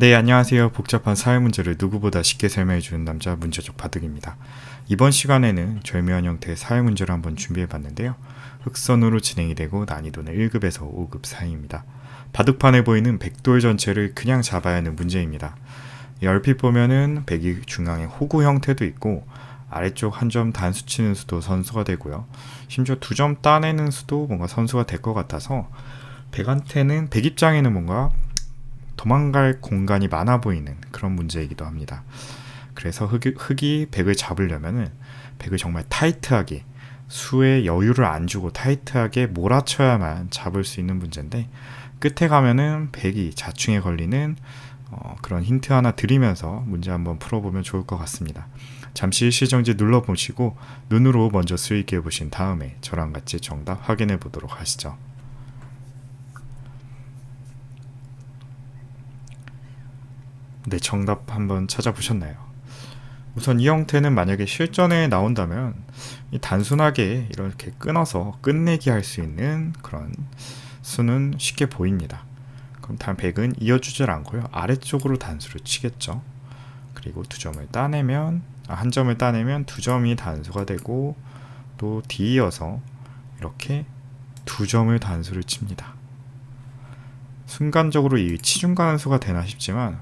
네, 안녕하세요. 복잡한 사회 문제를 누구보다 쉽게 설명해 주는 남자 문제적 바둑입니다. 이번 시간에는 절묘한 형태의 사회 문제를 한번 준비해 봤는데요. 흑선으로 진행이 되고 난이도는 1급에서 5급 사이입니다. 바둑판에 보이는 백돌 전체를 그냥 잡아야 하는 문제입니다. 얼핏 보면은 백이 중앙에 호구 형태도 있고 아래쪽 한 점 단수 치는 수도 선수가 되고요. 심지어 두 점 따내는 수도 뭔가 선수가 될 것 같아서 백한테는 백 입장에는 뭔가 도망갈 공간이 많아 보이는 그런 문제이기도 합니다. 그래서 흑이, 흑이 백을 잡으려면은 백을 정말 타이트하게 수에 여유를 안 주고 타이트하게 몰아쳐야만 잡을 수 있는 문제인데 끝에 가면은 백이 자충에 걸리는 어, 그런 힌트 하나 드리면서 문제 한번 풀어보면 좋을 것 같습니다. 잠시 일시정지 눌러보시고 눈으로 먼저 수익해 보신 다음에 저랑 같이 정답 확인해 보도록 하시죠. 네, 정답 한번 찾아보셨나요? 우선 이 형태는 만약에 실전에 나온다면 단순하게 이렇게 끊어서 끝내기 할 수 있는 그런 수는 쉽게 보입니다. 그럼 다음 100은 이어주질 않고요. 아래쪽으로 단수를 치겠죠. 그리고 두 점을 따내면 아, 한 점을 따내면 두 점이 단수가 되고 또 뒤이어서 이렇게 두 점을 단수를 칩니다. 순간적으로 이 치중 간수가 되나 싶지만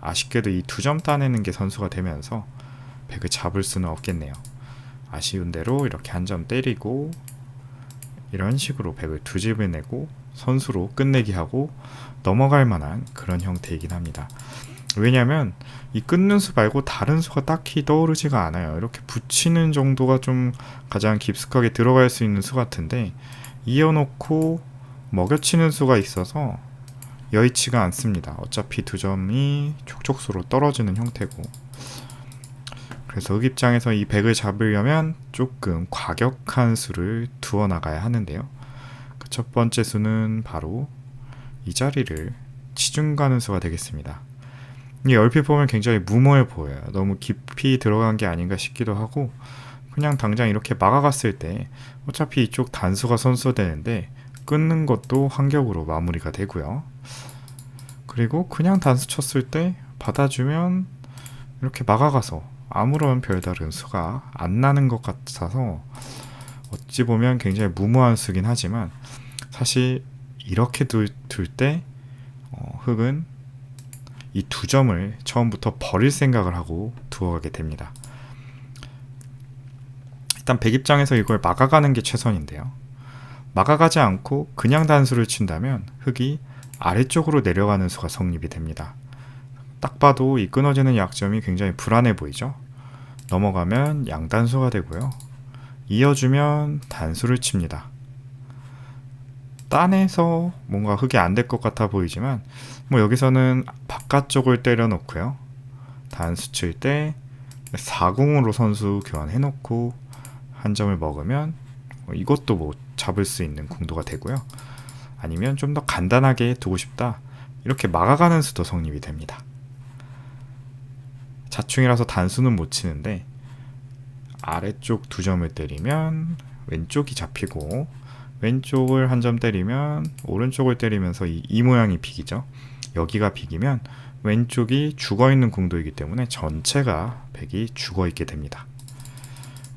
아쉽게도 이 두 점 따내는 게 선수가 되면서 백을 잡을 수는 없겠네요. 아쉬운 대로 이렇게 한 점 때리고 이런 식으로 백을 두 집을 내고 선수로 끝내기 하고 넘어갈 만한 그런 형태이긴 합니다. 왜냐하면 이 끊는 수 말고 다른 수가 딱히 떠오르지가 않아요. 이렇게 붙이는 정도가 좀 가장 깊숙하게 들어갈 수 있는 수 같은데 이어놓고 먹여치는 수가 있어서 여의치가 않습니다. 어차피 두 점이 촉촉수로 떨어지는 형태고 그래서 흑 입장에서 이 백을 잡으려면 조금 과격한 수를 두어 나가야 하는데요. 그 첫 번째 수는 바로 이 자리를 치중 가는 수가 되겠습니다. 이 얼핏 보면 굉장히 무모해 보여요. 너무 깊이 들어간 게 아닌가 싶기도 하고 그냥 당장 이렇게 막아갔을 때 어차피 이쪽 단수가 선수되는데 끊는 것도 환격으로 마무리가 되고요. 그리고 그냥 단수 쳤을 때 받아주면 이렇게 막아가서 아무런 별다른 수가 안 나는 것 같아서 어찌 보면 굉장히 무모한 수긴 하지만 사실 이렇게 둘때 어, 흑은 이 두 점을 처음부터 버릴 생각을 하고 두어가게 됩니다. 일단 백 입장에서 이걸 막아가는 게 최선인데요. 막아가지 않고 그냥 단수를 친다면 흑이 아래쪽으로 내려가는 수가 성립이 됩니다. 딱 봐도 이 끊어지는 약점이 굉장히 불안해 보이죠? 넘어가면 양단수가 되고요. 이어주면 단수를 칩니다. 딴에서 뭔가 흙이 안 될 것 같아 보이지만 뭐 여기서는 바깥쪽을 때려 놓고요. 단수 칠 때 4공으로 선수 교환해 놓고 한 점을 먹으면 뭐 이것도 뭐 잡을 수 있는 궁도가 되고요. 아니면 좀 더 간단하게 두고 싶다. 이렇게 막아가는 수도 성립이 됩니다. 자충이라서 단수는 못 치는데 아래쪽 두 점을 때리면 왼쪽이 잡히고 왼쪽을 한 점 때리면 오른쪽을 때리면서 이, 이 모양이 비기죠. 여기가 비기면 왼쪽이 죽어 있는 궁도이기 때문에 전체가 백이 죽어 있게 됩니다.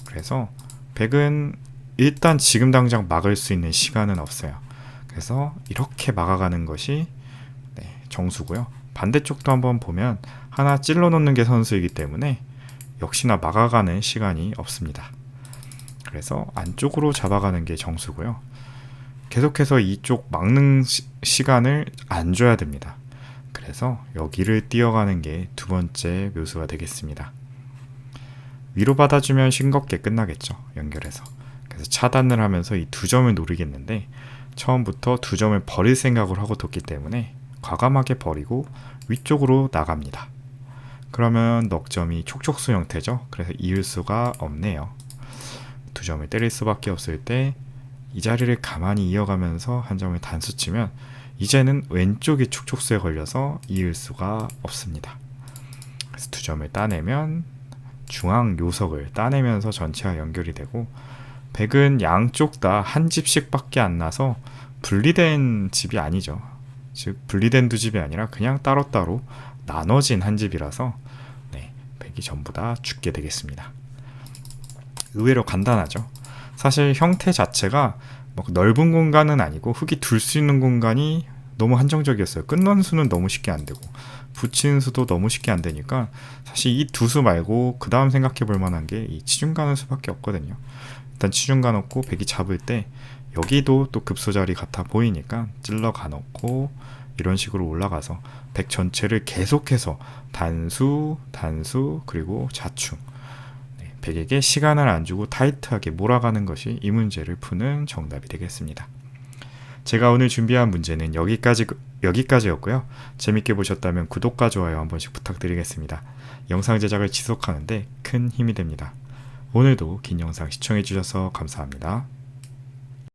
그래서 백은 일단 지금 당장 막을 수 있는 시간은 없어요. 그래서 이렇게 막아가는 것이 네, 정수고요. 반대쪽도 한번 보면 하나 찔러 놓는 게 선수이기 때문에 역시나 막아가는 시간이 없습니다. 그래서 안쪽으로 잡아가는 게 정수고요. 계속해서 이쪽 막는 시, 간을안 줘야 됩니다. 그래서 여기를 뛰어가는 게 두 번째 묘수가 되겠습니다. 위로 받아주면 싱겁게 끝나겠죠. 연결해서. 그래서 차단을 하면서 이 두 점을 노리겠는데 처음부터 두 점을 버릴 생각을 하고 뒀기 때문에 과감하게 버리고 위쪽으로 나갑니다. 그러면 넉점이 촉촉수 형태죠. 그래서 이을 수가 없네요. 두 점을 때릴 수밖에 없을 때 이 자리를 가만히 이어가면서 한 점을 단수 치면 이제는 왼쪽이 촉촉수에 걸려서 이을 수가 없습니다. 그래서 두 점을 따내면 중앙 요석을 따내면서 전체와 연결이 되고 백은 양쪽 다 한 집씩밖에 안 나서 분리된 집이 아니죠. 즉 분리된 두 집이 아니라 그냥 따로따로 나눠진 한 집이라서 네, 100이 전부 다 죽게 되겠습니다. 의외로 간단하죠. 사실 형태 자체가 뭐 넓은 공간은 아니고 흙이 둘 수 있는 공간이 너무 한정적이었어요. 끝난 수는 너무 쉽게 안 되고 붙이는 수도 너무 쉽게 안 되니까 사실 이 두 수 말고 그 다음 생각해 볼 만한 게 이 치중 가는 수밖에 없거든요. 일단 치중 가놓고 백이 잡을 때 여기도 또 급소 자리 같아 보이니까 찔러 가놓고 이런 식으로 올라가서 백 전체를 계속해서 단수, 단수 그리고 자충 네, 백에게 시간을 안 주고 타이트하게 몰아가는 것이 이 문제를 푸는 정답이 되겠습니다. 제가 오늘 준비한 문제는 여기까지 여기까지였고요. 재밌게 보셨다면 구독과 좋아요 한 번씩 부탁드리겠습니다. 영상 제작을 지속하는데 큰 힘이 됩니다. 오늘도 긴 영상 시청해 주셔서 감사합니다.